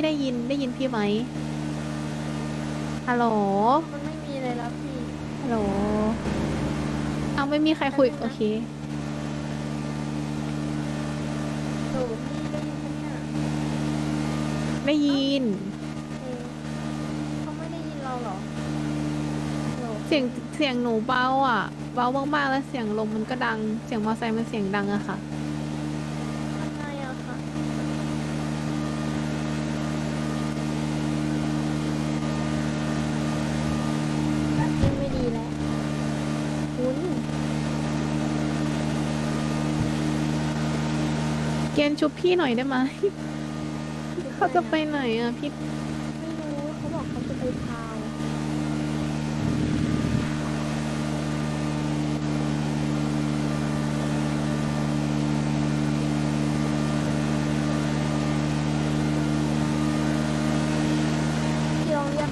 พี่ได้ยินได้ยินพี่ไหมฮัลโหล มันไม่มีเลยแล้วพี่ ฮัลโหล เอาไม่มีใครคุย โอเคโหลพี่ได้ยินปะเนี่ยได้ยิน เออเขาไม่ได้ยินเราเหรอโหลเสียงเสียงหนูเบาอะ เบามากๆแล้วเสียงลมมันก็ดัง เสียงมอเตอร์ไซค์มันเสียงดังอะค่ะ ทำไงอะคะยิ่งไม่ดีแล้วคุณ เกณฑ์ชุบพี่หน่อยได้ไหม เขาจะไปไหนอะพี่ ไม่รู้เขาบอกเขาจะไปพาวพี่ลองเรียก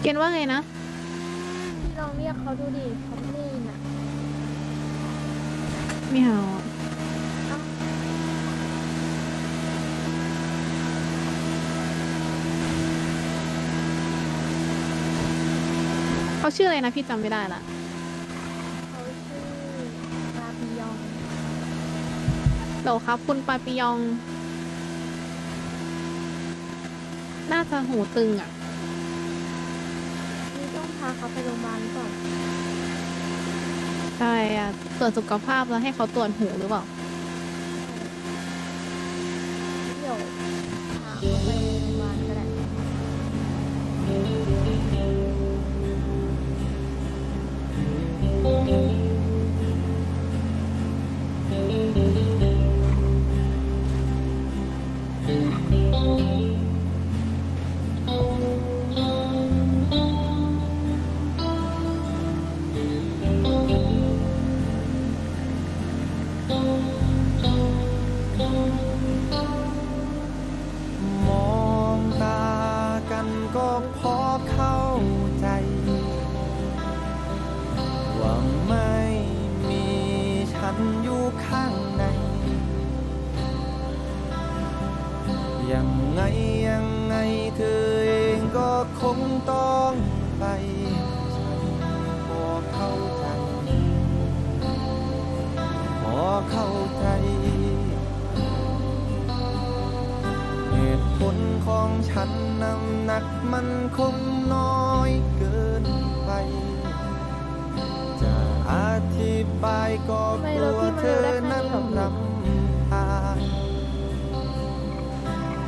เกณฑ์ว่าไงนะ พี่ลองเรียกเขาดูดิเขาไม่ได้ยินอะไม่เอาอะเอ้าเขาชื่ออะไรนะพี่จำไม่ได้ละ เขาชื่อปาปิยองโหลครับ คุณปาปิยอง น่าจะหูตึงอะนี่ต้อง พาเขาไปโรงพยาบาลก่อนใช่อะตรวจสุขภาพแล้วให้เขาตรวจหูหรือเปล่า มองตากันก็พอเข้าใจ ว่าไม่มีฉันอยู่ข้างใน ยังไงยังไงเธอเองก็คงต้องไปฉันพอเข้าใจ พอเข้าใจ ผลของฉันน้ำหนักมันคงน้อยเกินไป จะอธิบายก็กลัวเธอนั้นลำพา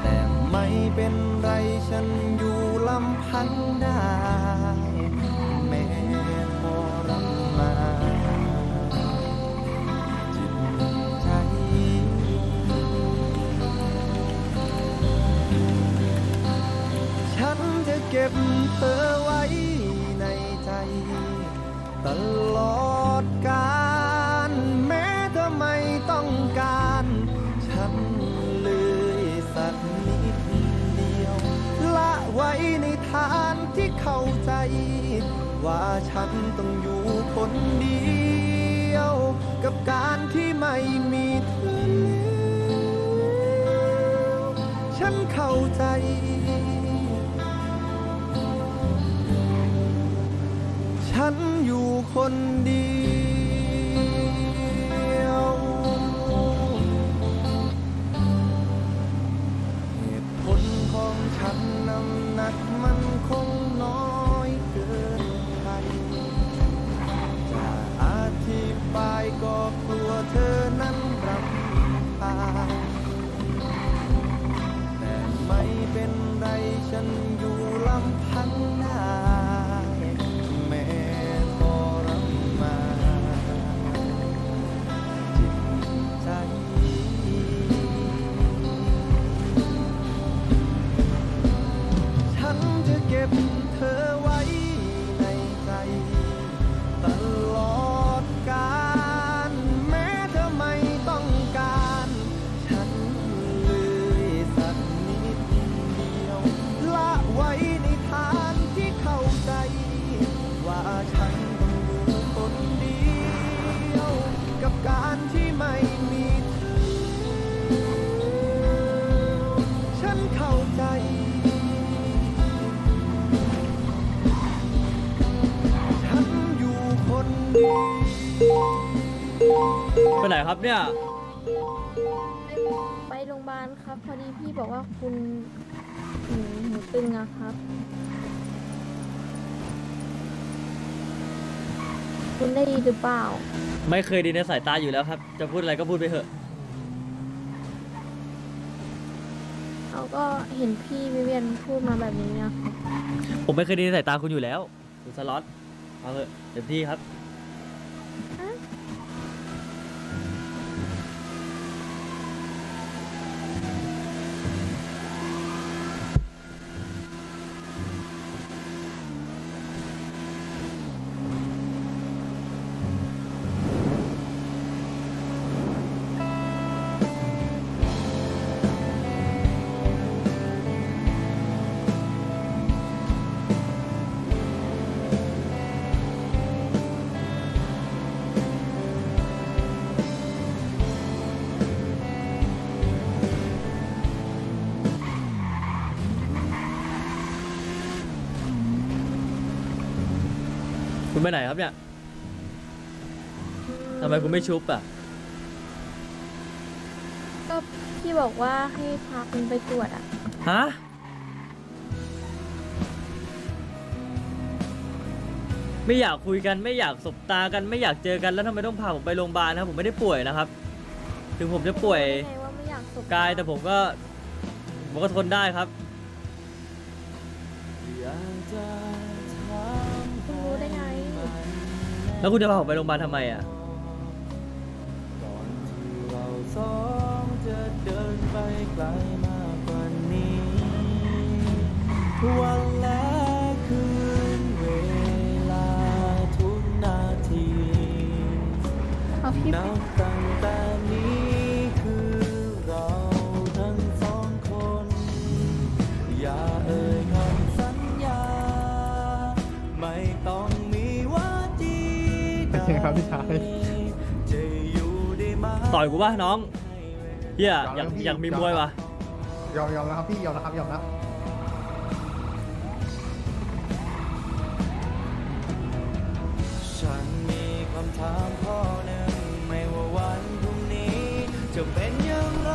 แต่ไม่เป็นไรฉันอยู่ลำพังได้ จะเก็บเธอไว้ในใจ ตลอดกาลแม้เธอไม่ต้องการ ฉันเลยสักนิดเดียว ละไว้ในทานที่เข้าใจ ว่าฉันต้องอยู่คนเดียว กับการที่ไม่มีเธอแล้วฉันเข้าใจ ฉันอยู่คนเดียว ไปไหนครับเนี่ย ไปโรงพยาบาลครับ พอดีพี่บอกว่าคุณหูหูตึงอะครับ คุณได้ยินหรือเปล่า ไม่เคยดีในสายตาอยู่แล้วครับ จะพูดอะไรก็พูดไปเถอะเราก็เห็นพี่วิเวียนพูดมาแบบนี้นะครับผมไม่เคยดีในสายตาคุณอยู่แล้วคุณสล็อตเอาเถอะเต็มที่ครับ คุณไปไหนครับเนี่ยทำไมคุณไม่ชุบอะ ก็พี่บอกว่าให้พาคุณไปตรวจอะฮะ ไม่อยากคุยกันไม่อยากสบตากันไม่อยากเจอกันแล้วทำไมต้องพาผมไปโรงพยาบาลนะครับผมไม่ได้ป่วยนะครับ ถึงผมจะป่วยไงว่าไม่อยากสบกายแต่ผมก็ผมก็ทนได้ครับ แล้วคุณจะพาผมไปโรงพยาบาลทำไมอะ ก่อนที่เราสองจะเดินไปไกลมากกว่านี้ วันและคืนเวลาทุกนาที เอาพี่นับ คครับพี่ชายจะอยู่ได้ไหมต่อยกูป่ะน้องเฮียอยากยอมแล้วพี่อยากมียอมมวยแล้วว่ะยอมยอมแล้วครับพี่ยอมแล้วครับยอมแล้วฉันมีคำถามข้อหนึ่งไม่ว่าวันพรุ่งนี้จะเป็นอย่างไร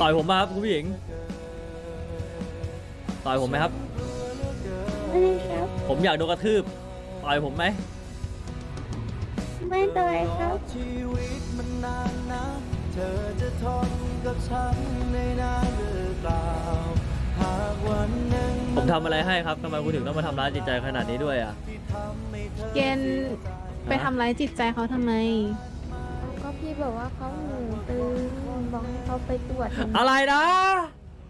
ต่อยผมมาครับคุณผู้หญิง ต่อยผมไหมครับ ไม่ได้ครับ ผมอยากโดนกระทืบ ต่อยผมไหม ไม่ต่อยครับชีวิตมันนานนะเธอจะทนกับฉันในนานหรือเปล่าหากวันหนึ่งผมทำอะไรให้ครับทำไมคุณถึงต้องมาทำร้ายจิตใจขนาดนี้ด้วยอะที่ทำให้เธอเกณฑ์ไปทำร้ายจิตใจเขาทำไม ก็พี่บอกว่าเขาหูตึงบอกให้เขาไปตรวจอะไรนะ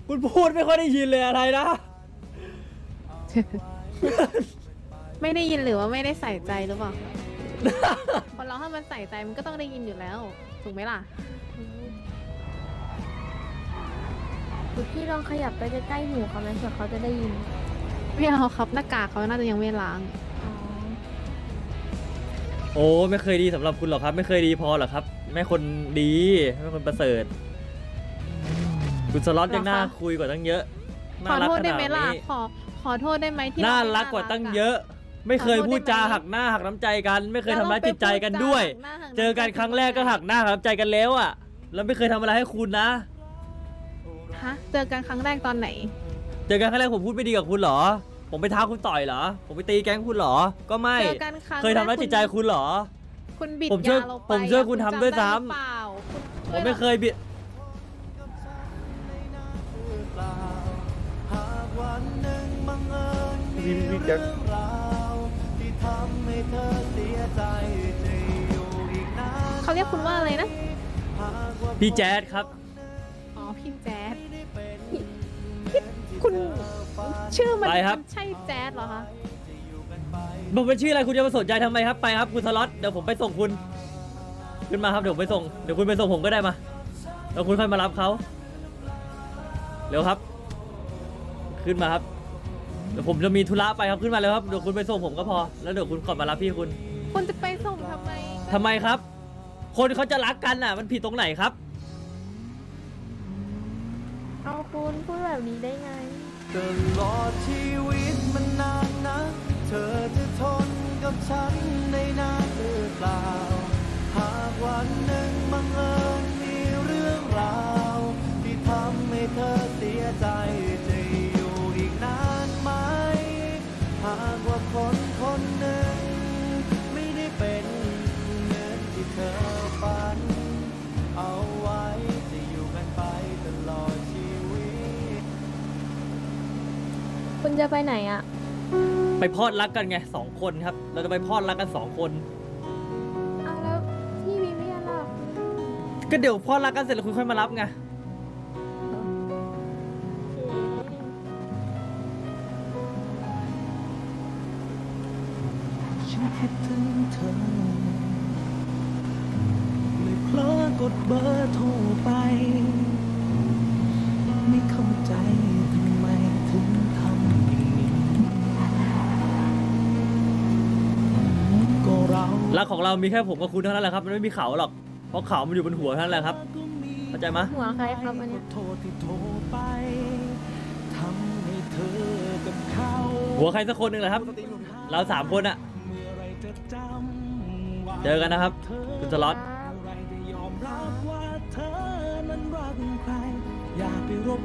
คุณพูดไม่ค่อยได้ยินเลยอะไรนะ ไม่ได้ยินหรือว่าไม่ได้ใส่ใจหรือเปล่า คนเราถ้ามันใส่ใจมันก็ต้องได้ยินอยู่แล้ว ถูกไหมล่ะคือพี่ลองขยับไปใกล้ๆหูเขาไหมเผื่อเขาจะได้ยินไม่เอาครับหน้ากากเขาน่าจะยังไม่ล้าง อ๋อโอ้ไม่เคยดีสำหรับคุณหรอกครับ ไม่เคยดีพอหรอกครับแม่คนดีแม่คนประเสริฐ คุณสล็อตยังน่าคุยกว่าตั้งเยอะขอน่ารักโทษขได้นาดไหมล่ะนี้ขอขอโทษได้ไหมที่น่าเไม่รักกว่าตั้งะเยอะ ไม่เคยขอโทษพูดจาได้ไหมหักหน้าหักน้ำใจกัน ไม่เคยทำร้ายจิตใจกันแล้ด้วยไปพูจาหักหน้าหักำเจอกันครั้งแรกก็หักหน้าหักน้ำใจกันแล้วอะแล้วไม่เคยทำอะไรให้คุณนะ ฮะเจอกันครั้งแรกตอนไหน เจอกันครั้งแรกผมพูดไม่ดีกับคุณเหรอ ผมไปท้าคุณต่อยเหรอ ผมไปตีแก๊งคุณเหรอ ก็ไม่ เจอกันครั้งเคยทำร้ายจิตใจคุณเหรอ คุณบิดผมช่วยยาเราไปผมช่วยอะคุณทำจำด้วยไซ้ำหรือเปล่าคุณผช่วยมไม่เคยบิดหากวันหนึ่งบังเอิญมีพี่พี่เรื่แจ็อค เสียใจจะอยู่อีกนานเขาเรียกคุณว่าอะไรนะหากว่าพี่แจ๊ดครับ อ๋อ พี่แจ๊ดพี่พี่คุณชื่อมันไปครับ มันใช่แจ๊ดเหรอคะ ผมเป็นชื่ออะไรคุณจะมาสนใจทำไมครับไปครับคุณสล็อตเดี๋ยวผมไปส่งคุณขึ้นมาครับเดี๋ยวผมไปส่งเดี๋ยวคุณไปส่งผมก็ได้มาแล้วคุณค่อยมารับเขาเร็วครับ ขึ้นมาครับเดี๋ยวผมจะมีธุระไปครับขึ้นมาเลยครับเดี๋ยวคุณไปส่งผมก็พอ แล้วเดี๋ยวคุณกลับมารับพี่คุณ คุณจะไปส่งทำไม ทำไมครับ คนเขาจะรักกันอะ มันผิดตรงไหนครับ เอาคุณพูดแบบนี้ได้ไง ตลอดชีวิต จะไปไหนอะ ไปพอดรักกันไงสองคนครับ เราจะไปพอดรักกันสองคนอ้าวแล้วพี่วิเวียนล่ะก็เดี๋ยวพอดรักกันเสร็จแล้วคุณค่อยมารับไง ฉันคิดถึงเธอเลยเพลอกดเบอร์โทรไป รารักของเรามีแค่ผมกับคุณเท่านั้นแหละครับ มันไม่มีเขาหรอก เพราะเขามันอยู่บนหัวเท่านั้นแหละครับ เข้าใจไหมยหัวใครครับอันเนี้ยโทรที่โทรไปทำให้เธอกับเขาหัวใครสักคนหนึ่งแหละครับ เราสามคนอะเมื่อไรจะจำว่าเจอกันนะครับ คุณสล็อตเมื่อไรได้ยอมรับว่าเธอนั้นรักใครอย่าไปรบ